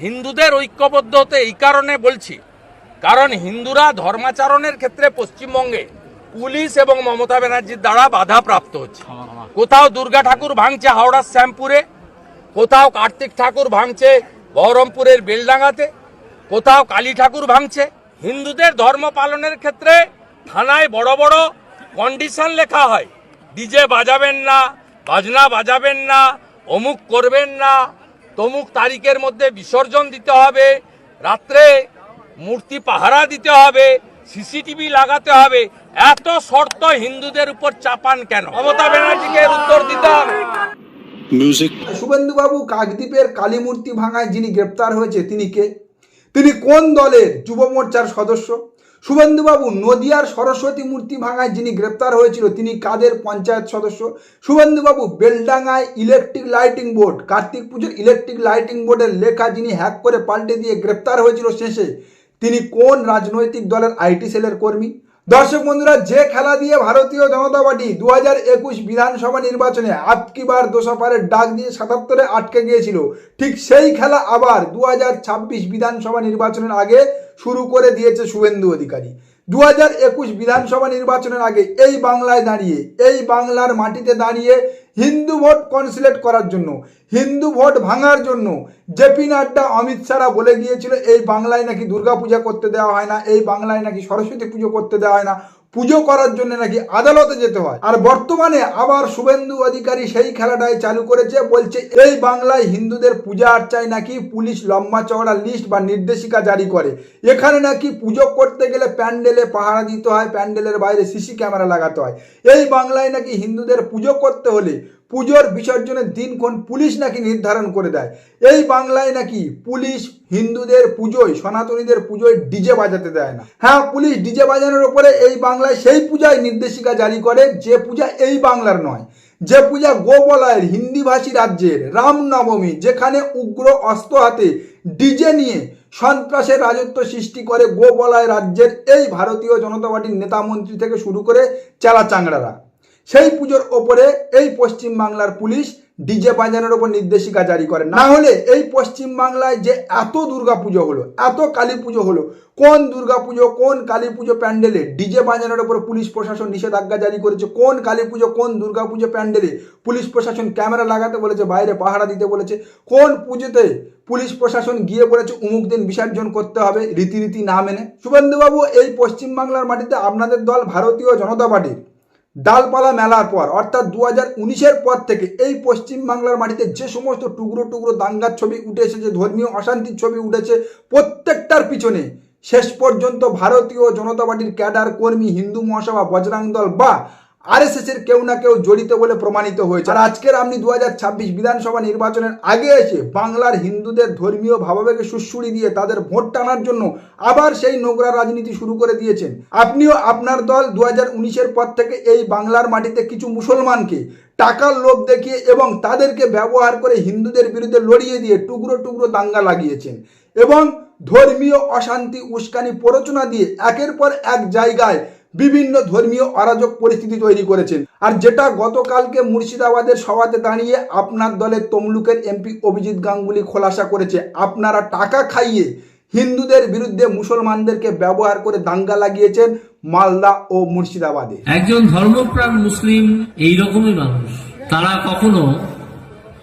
হিন্দুদের ঐক্যবদ্ধ হতে এই কারণে বলছি, কারণ হিন্দুরা ধর্মাচরণের ক্ষেত্রে পশ্চিমবঙ্গে পুলিশ এবং মমতা ব্যানার্জির দ্বারা বাধা প্রাপ্ত হচ্ছে। কোথাও দুর্গা ঠাকুর ভাঙছে হাওড়ার শ্যামপুরে, কোথাও কার্তিক ঠাকুর ভাঙছে বহরমপুরের বেলডাঙ্গাতে, কোথাও কালী ঠাকুর ভাঙছে। হিন্দুদের ধর্ম পালনের ক্ষেত্রে থানায় বড় বড় কন্ডিশন লেখা হয়। ডিজে বাজাবেন না, বাজনা বাজাবেন না, অমুক করবেন না তমুক তারিখের মধ্যে বিসর্জন দিতে হবে রাত্রে মূর্তি পাহারা দিতে হবে সিসিটিভি লাগাতে হবে। এত শর্ত হিন্দুদের উপর চাপান কেন? মমতা ব্যানার্জিকে উত্তর দিতে হবে। শুভেন্দুবাবু কাকদ্বীপের কালী মূর্তি ভাঙায় যিনি গ্রেপ্তার হয়েছে তিনি কে? তিনি কোন দলের যুব মোর্চার সদস্য? শুভেন্দুবাবু নদিয়ার সরস্বতী মূর্তি ভাঙায় যিনি গ্রেপ্তার হয়েছিল, তিনি কাদের পঞ্চায়েত সদস্য? শুভেন্দুবাবু বেলডাঙ্গায় ইলেকট্রিক লাইটিং বোর্ড কার্তিক পুজোর ইলেকট্রিক লাইটিং বোর্ডের লেখা যিনি হ্যাক করে পাল্টে দিয়ে গ্রেপ্তার হয়েছিল শেষে, তিনি কোন রাজনৈতিক দলের আইটি সেলের কর্মী? দর্শক বন্ধুরা, যে খেলা দিয়ে ভারতীয় জনতা পার্টি দু হাজার একুশ বিধানসভা নির্বাচনে আটকিবার দোষাপারের ডাক দিয়ে সাতাত্তরে আটকে গিয়েছিল, ঠিক সেই খেলা আবার দু হাজার ছাব্বিশ বিধানসভা নির্বাচনের আগে শুরু করে দিয়েছে শুভেন্দু অধিকারী। দু হাজার একুশ বিধানসভা নির্বাচনের আগে এই বাংলায় দাঁড়িয়ে, এই বাংলার মাটিতে দাঁড়িয়ে হিন্দু ভোট কনসিলেট করার জন্য, হিন্দু ভোট ভাঙার জন্য জেপি নাড্ডা অমিত শাহরা বলে গিয়েছিল, এই বাংলায় নাকি দুর্গাপূজা করতে দেওয়া হয় না, এই বাংলায় নাকি সরস্বতী পুজো করতে দেওয়া হয় না। পুজো করার জন্য নাকি আদালতে যেতে হয়। আর বর্তমানে আবার শুভেন্দু অধিকারী সেই খেলাটাই চালু করেছে, বলছে এই বাংলায় হিন্দুদের পূজা আর্চায় নাকি পুলিশ লম্বা চওড়া লিস্ট বা নির্দেশিকা জারি করে। এখানে নাকি পুজো করতে গেলে প্যান্ডেলে পাহারা দিতে হয়, প্যান্ডেলের বাইরে সিসি ক্যামেরা লাগাতে হয়। এই বাংলায় নাকি হিন্দুদের পুজো করতে হলে পুজোর বিসর্জনের দিনক্ষণ পুলিশ নাকি নির্ধারণ করে দেয়? এই বাংলায় নাকি পুলিশ হিন্দুদের পুজোয়, সনাতনীদের পুজোয় ডিজে বাজাতে দেয় না? হ্যাঁ পুলিশ ডিজে বাজানোর ওপরে এই বাংলায় সেই পূজায় নির্দেশিকা জারি করে, যে পূজা এই বাংলার নয়। যে পূজা গোবলয়ের হিন্দিভাষী রাজ্যের, রামনবমী, যেখানে উগ্র অস্ত্র হাতে ডিজে নিয়ে সন্ত্রাসের রাজত্ব সৃষ্টি করে গোবলয় রাজ্যের এই ভারতীয় জনতা পার্টির নেতা মন্ত্রী থেকে শুরু করে চেলা চাংড়ারা। সেই পুজোর ওপরে এই পশ্চিম বাংলার পুলিশ ডিজে বাজানোর ওপর নির্দেশিকা জারি করে। না হলে এই পশ্চিম বাংলায় যে এত দুর্গা পুজো হলো, এত কালী পুজো হলো, কোন দুর্গা পুজো, কোন কালী পুজো প্যান্ডেলে ডিজে বাজানোর ওপর পুলিশ প্রশাসন নিষেধাজ্ঞা জারি করেছে? কোন কালী পুজো, কোন দুর্গা পুজো প্যান্ডেলে পুলিশ প্রশাসন ক্যামেরা লাগাতে বলেছে, বাইরে পাহারা দিতে বলেছে? কোন পুজোতে পুলিশ প্রশাসন গিয়ে বলেছে, উমুক দিন বিসর্জন করতে হবে, রীতিনীতি না মেনে শুভেন্দুবাবু, এই পশ্চিম বাংলার মাটিতে আপনাদের দল ভারতীয় জনতা পার্টির ডালপালা মেলার পর, অর্থাৎ দু হাজার উনিশের পর থেকে এই পশ্চিম বাংলার মাটিতে যে সমস্ত টুকরো টুকরো দাঙ্গার ছবি উঠে এসেছে, ধর্মীয় অশান্তির ছবি উঠেছে, প্রত্যেকটার পিছনে শেষ পর্যন্ত ভারতীয় জনতা পার্টির ক্যাডার, কর্মী, হিন্দু মহাসভা, বজরাং দল বা আরএসএস এর কেউ না কেউ জড়িত বলে প্রমাণিত হয়েছে। আর আজকের আপনি দু হাজার ছাব্বিশ বিধানসভা নির্বাচনের আগে এসে বাংলার হিন্দুদের ধর্মীয় ভাবাবেগে সুশ্রুড়ি দিয়ে তাদের ভোট টানার জন্য আবার সেই নোংরা রাজনীতি শুরু করে দিয়েছেন। আপনিও আপনার দল দু হাজার পর থেকে এই বাংলার মাটিতে কিছু মুসলমানকে টাকার লোভ দেখিয়ে এবং তাদেরকে ব্যবহার করে হিন্দুদের বিরুদ্ধে লড়িয়ে দিয়ে টুকরো টুকরো দাঙ্গা লাগিয়েছেন এবং ধর্মীয় অশান্তি, উস্কানি, প্ররোচনা দিয়ে একের পর এক জায়গায় বিভিন্ন ধর্মীয় অরাজক পরিস্থিতি তৈরি করেছেন। আর যেটা গতকালকে মুর্শিদাবাদের সভাতে দাঁড়িয়ে আপনার দলের তমলুকের এমপি অভিজিৎ গাঙ্গুলি খোলাসা করেছে, আপনারা টাকা খাইয়ে হিন্দুদের বিরুদ্ধে মুসলমানদেরকে ব্যবহার করে দাঙ্গা লাগিয়েছেন মালদা ও মুর্শিদাবাদে। একজন ধর্মপ্রাণ মুসলিম এই রকমই মানুষ। তারা কখনো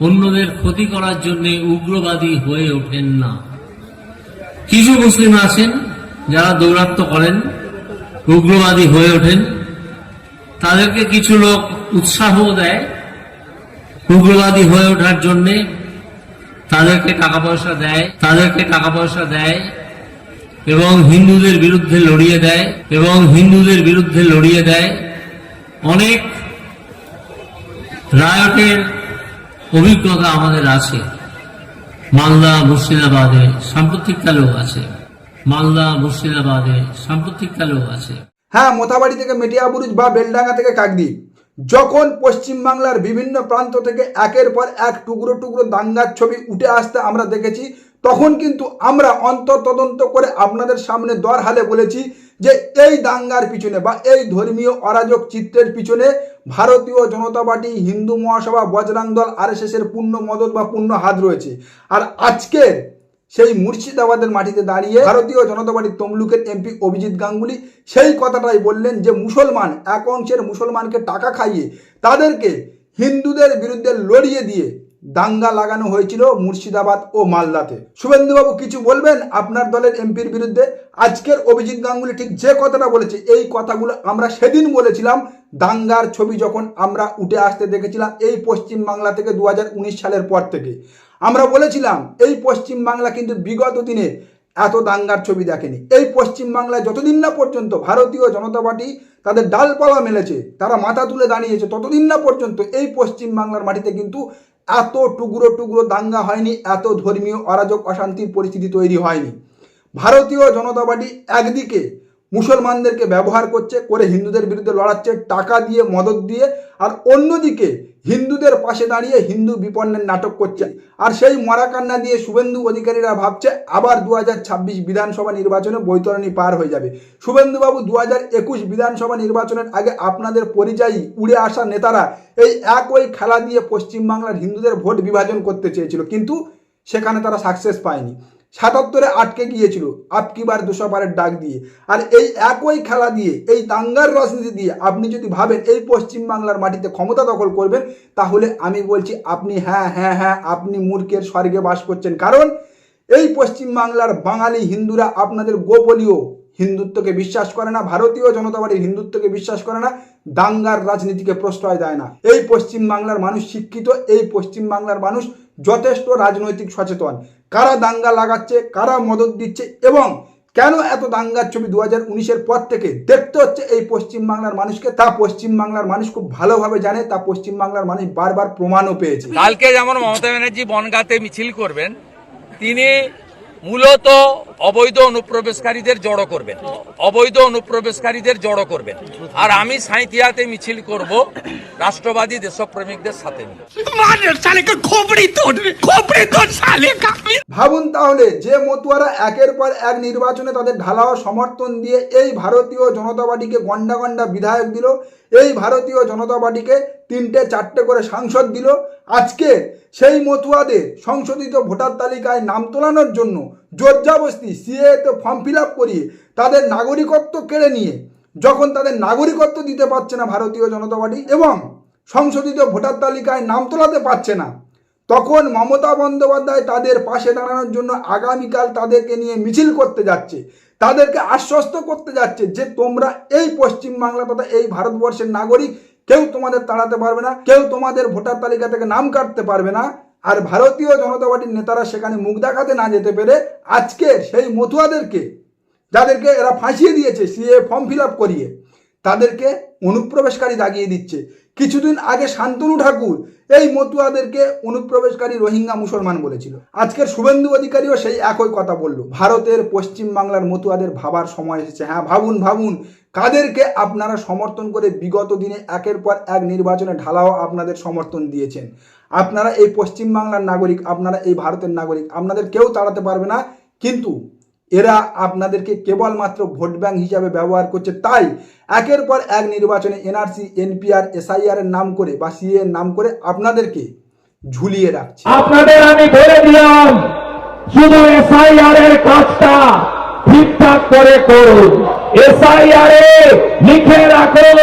অন্যদের ক্ষতি করার জন্য উগ্রবাদী হয়ে ওঠেন না। কিছু মুসলিম আছেন যারা দৌরাত্ম করেন উগ্রবাদী হয়ে ওঠেন। তাদেরকে কিছু লোক উৎসাহ দেয় উগ্রবাদী হয়ে ওঠার জন্যে। তাদেরকে টাকা পয়সা দেয়, তাদেরকে টাকা পয়সা দেয় এবং হিন্দুদের বিরুদ্ধে লড়িয়ে দেয় এবং হিন্দুদের বিরুদ্ধে লড়িয়ে দেয়। অনেক রায়টের অভিজ্ঞতা আমাদের আছে। মালদা মুর্শিদাবাদে সাম্প্রতিককালেও আছে। মালদা, মুর্শিদাবাদে সাম্প্রতিককালেও আছে। হ্যাঁ মোথাবাড়ি থেকে মেটিয়াবুরুজ বা বেলডাঙ্গা থেকে কাকদ্বীপ। যখন পশ্চিমবাংলার বিভিন্ন প্রান্ত থেকে একের পর এক টুকরো টুকরো দাঙ্গার ছবি উঠে আসতে আমরা দেখেছি, তখন কিন্তু আমরা অন্তর তদন্ত করে আপনাদের সামনে দর হালে বলেছি যে এই দাঙ্গার পিছনে বা এই ধর্মীয় অরাজক চিত্রের পিছনে ভারতীয় জনতা পার্টি, হিন্দু মহাসভা, বজরাং দল আর এর পূর্ণ মদত বা পূর্ণ হাত রয়েছে। আর আজকের সেই মুর্শিদাবাদের মাটিতে দাঁড়িয়ে ভারতীয় জনতা পার্টির তমলুকের এমপি অভিজিৎ গাঙ্গুলি সেই কথাটাই বললেন যে মুসলমান এক অংশের মুসলমানকে টাকা খাইয়ে তাদেরকে হিন্দুদের বিরুদ্ধে লড়িয়ে দিয়ে দাঙ্গা লাগানো হয়েছিল মুর্শিদাবাদ ও মালদাতে। শুভেন্দুবাবু, কিছু বলবেন আপনার দলের এমপির বিরুদ্ধে? আজকের অভিজিৎ গাঙ্গুলি ঠিক যে কথাটা বলেছে, এই কথাগুলো আমরা সেদিন বলেছিলাম। দাঙ্গার ছবি যখন আমরা উঠে আসতে দেখেছিলাম এই পশ্চিম বাংলা থেকে দু হাজার উনিশ সালের পর থেকে। আমরা বলেছিলাম, এই পশ্চিম বাংলা কিন্তু বিগত দিনে এত দাঙ্গার ছবি দেখেনি। এই পশ্চিম বাংলায় যতদিন না পর্যন্ত ভারতীয় জনতা পার্টি তাদের ডালপালা মেলেছে, তারা মাথা তুলে দাঁড়িয়েছে, ততদিন না পর্যন্ত এই পশ্চিম বাংলার মাটিতে কিন্তু এত টুকরো টুকরো দাঙ্গা হয়নি, এত ধর্মীয় অরাজক অশান্তির পরিস্থিতি তৈরি হয়নি। ভারতীয় জনতা পার্টি একদিকে মুসলমানদেরকে ব্যবহার করছে, করে হিন্দুদের বিরুদ্ধে লড়াচ্ছে, টাকা দিয়ে, মদত দিয়ে, আর অন্যদিকে হিন্দুদের পাশে দাঁড়িয়ে হিন্দু বিপন্নের নাটক করছে। আর সেই মরাকান্না দিয়ে শুভেন্দু অধিকারীরা ভাবছে, আবার দু হাজার ছাব্বিশ বিধানসভা নির্বাচনে বৈতরণী পার হয়ে যাবে। শুভেন্দুবাবু দু হাজার একুশ বিধানসভা নির্বাচনের আগে আপনাদের পরিযায়ী উড়ে আসা নেতারা এই একই খেলা দিয়ে পশ্চিমবাংলার হিন্দুদের ভোট বিভাজন করতে চেয়েছিল। কিন্তু সেখানে তারা সাকসেস পায়নি। সাতাত্তরে আটকে গিয়েছিল আপকিবার দুশো বারের ডাক দিয়ে। আর এই একই খেলা দিয়ে, এই দাঙ্গার রাজনীতি দিয়ে আপনি যদি ভাবেন এই পশ্চিম বাংলার মাটিতে ক্ষমতা দখল করবেন, তাহলে আমি বলছি আপনি হ্যাঁ হ্যাঁ হ্যাঁ আপনি মূর্খের স্বর্গে বাস করছেন। কারণ এই পশ্চিম বাংলার বাঙালি হিন্দুরা আপনাদের গোপলীয় হিন্দুত্বকে বিশ্বাস করে না, ভারতীয় জনতা পার্টির হিন্দুত্বকে বিশ্বাস করে না, দাঙ্গার রাজনীতিকে প্রশ্রয় দেয় না। এই পশ্চিম বাংলার মানুষ শিক্ষিত, এই পশ্চিম বাংলার মানুষ যথেষ্ট রাজনৈতিক সচেতন। কারা দাঙ্গা লাগাচ্ছে, কারা মদত দিচ্ছে এবং কেন এত দাঙ্গার ছবি দু হাজার উনিশের পর থেকে দেখতে হচ্ছে এই পশ্চিমবাংলার মানুষকে? তা পশ্চিমবাংলার মানুষ খুব ভালোভাবে জানে, তা পশ্চিমবাংলার মানুষ বারবার প্রমাণও পেয়েছে। কালকে যেমন মমতা ব্যানার্জি বনগাতে মিছিল করবেন, তিনি মূলত অবৈধ অনুপ্রবেশকারীদের জড়ো করবেন। অবৈধ অনুপ্রবেশকারীদের জড়ো করবেন। আর আমি সাঁইথিয়াতে মিছিল করব রাষ্ট্রবাদী দেশপ্রেমিকদের সাথে ভাবুন তাহলে যে মতুয়ারা একের পর এক নির্বাচনে তাদের ঢালাও সমর্থন দিয়ে এই ভারতীয় জনতা পার্টিকে গন্ডা গন্ডা বিধায়ক দিল এই ভারতীয় জনতা পার্টিকে তিনটে, চারটে করে সাংসদ দিল। আজকে সেই মতুয়াদের সংশোধিত ভোটার তালিকায় নাম তোলানোর জন্য জোরজাবস্তি সিএতে ফর্ম ফিল আপ করিয়ে তাদের নাগরিকত্ব কেড়ে নিয়ে যখন তাদের নাগরিকত্ব দিতে পারছে না ভারতীয় জনতা পার্টি এবং সংশোধিত ভোটার তালিকায় নাম তোলাতে পারছে না, তখন মমতা বন্দ্যোপাধ্যায় তাদের পাশে দাঁড়ানোর জন্য আগামীকাল তাদেরকে নিয়ে মিছিল করতে যাচ্ছে। তাদেরকে আশ্বস্ত করতে যাচ্ছে যে তোমরা এই পশ্চিম বাংলা তথা এই ভারতবর্ষের নাগরিক, কেউ তোমাদের তাড়াতে পারবে না, কেউ তোমাদের ভোটার তালিকা থেকে নাম কাটতে পারবে না। আর ভারতীয় জনতা পার্টির নেতারা সেখানে মুখ দেখাতে না যেতে পেরে আজকে সেই মতুয়াদেরকে, যাদেরকে এরা ফাঁসিয়ে দিয়েছে, সিএ ফর্ম ফিল আপ করিয়ে, তাদেরকে অনুপ্রবেশকারী দাগিয়ে দিচ্ছে। কিছুদিন আগে শান্তনু ঠাকুর এই মতুয়াদেরকে অনুপ্রবেশকারী রোহিঙ্গা মুসলমান বলেছিল। আজকের শুভেন্দু অধিকারীও সেই একই কথা বলল। ভারতের পশ্চিম বাংলার মতুয়াদের ভাবার সময় এসেছে। হ্যাঁ ভাবুন ভাবুন, কাদেরকে আপনারা সমর্থন করে বিগত দিনে একের পর এক নির্বাচনে ঢালাও আপনাদের সমর্থন দিয়েছেন? আপনারা এই পশ্চিম বাংলার নাগরিক, আপনারা এই ভারতের নাগরিক, আপনাদের কেউ তাড়াতে পারবে না। কিন্তু এরা আপনাদেরকে কেবলমাত্র ভোট ব্যাংক হিসাবে ব্যবহার করছে। তাই একের পর এক নির্বাচনে এনআরসি, এনপিআর, এসআইআর এর নাম করে বা সিএ এর নাম করে আপনাদেরকে ঝুলিয়ে রাখছে। আপনাদের আমি বলে দিলাম, শুধু এসআইআর এর কাজটা ঠিকঠাক করে করুন। এসআইআর এ লিখে রাখুন,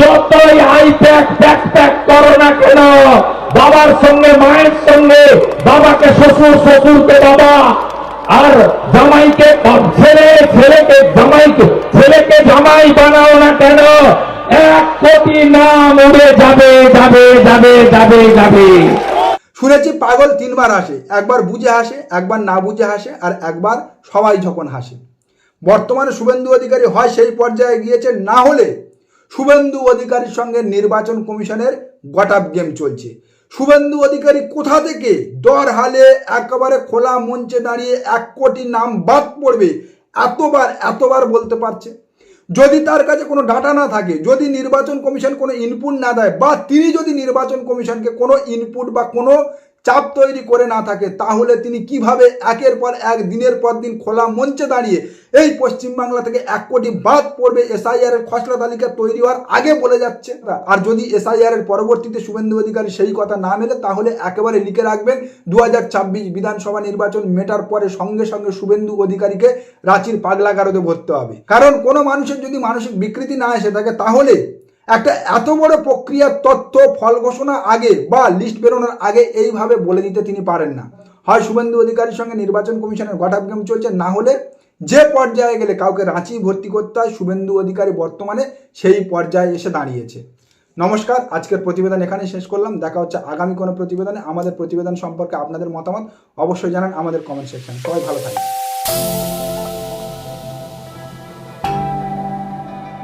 যতই হাইপ্যাক ব্যাকপ্যাক করো না কেন, বাবার সঙ্গে, মায়ের সঙ্গে, বাবাকে শ্বশুর, শ্বশুরকে বাবা আর জামাইকে ছেলে, ছেলেকে জামাইকে, ছেলেকে জামাই বানাও না কেন? এক কোটি নাম উড়ে যাবে যাবে যাবে যাবে যাবে। শুনেছি পাগল তিনবার হাসে, একবার বুঝে হাসে, একবার না বুঝে হাসে, আর একবার সবাই যখন হাসে। বর্তমানে শুভেন্দু অধিকারী হয় সেই পর্যায়ে গিয়েছে না হলে শুভেন্দু অধিকারীর সঙ্গে নির্বাচন কমিশনের গটাপ গেম চলছে। শুভেন্দু অধিকারী কোথা থেকে? দর হালে একেবারে খোলা মঞ্চে দাঁড়িয়ে এক কোটি নাম বাদ পড়বে। এতবার এতবার বলতে পারছে। যদি তার কাছে কোনো ডাটা না থাকে, যদি নির্বাচন কমিশন কোনো ইনপুট না দেয়, বা তিনি যদি নির্বাচন কমিশনকে কোনো ইনপুট বা কোনো চাপ তৈরি করে না থাকে, তাহলে তিনি কীভাবে একের পর এক, দিনের পর দিন খোলা মঞ্চে দাঁড়িয়ে এই পশ্চিমবাংলা থেকে এক কোটি বাদ পড়বে এসআইআর এর খসড়া তালিকা তৈরি হওয়ার আগে বলে যাচ্ছে আর যদি এসআইআর এর পরবর্তীতে শুভেন্দু অধিকারী সেই কথা না মেলে, তাহলে একেবারে লিখে রাখবেন দু হাজার ছাব্বিশ বিধানসভা নির্বাচন মেটার পরে সঙ্গে সঙ্গে শুভেন্দু অধিকারীকে রাঁচির পাগলাগারদে ভরতে হবে। কারণ কোনো মানুষের যদি মানসিক বিকৃতি না এসে থাকে, তাহলে একটা এত বড় প্রক্রিয়ার তথ্য ফল ঘোষণা আগে বা লিস্ট বেরোনোর আগে এইভাবে বলে দিতে তিনি পারেন না। হয় শুভেন্দু অধিকারীর সঙ্গে নির্বাচন কমিশনের গঠাপ গেম চলছে, না হলে যে পর্যায়ে গেলে কাউকে রাঁচি ভর্তি করতে হয়, শুভেন্দু অধিকারী বর্তমানে সেই পর্যায়ে এসে দাঁড়িয়েছে। নমস্কার, আজকের প্রতিবেদন এখানে শেষ করলাম। দেখা হচ্ছে আগামী কোনো প্রতিবেদনে। আমাদের প্রতিবেদন সম্পর্কে আপনাদের মতামত অবশ্যই জানান আমাদের কমেন্ট সেকশন সবাই ভালো থাকবেন।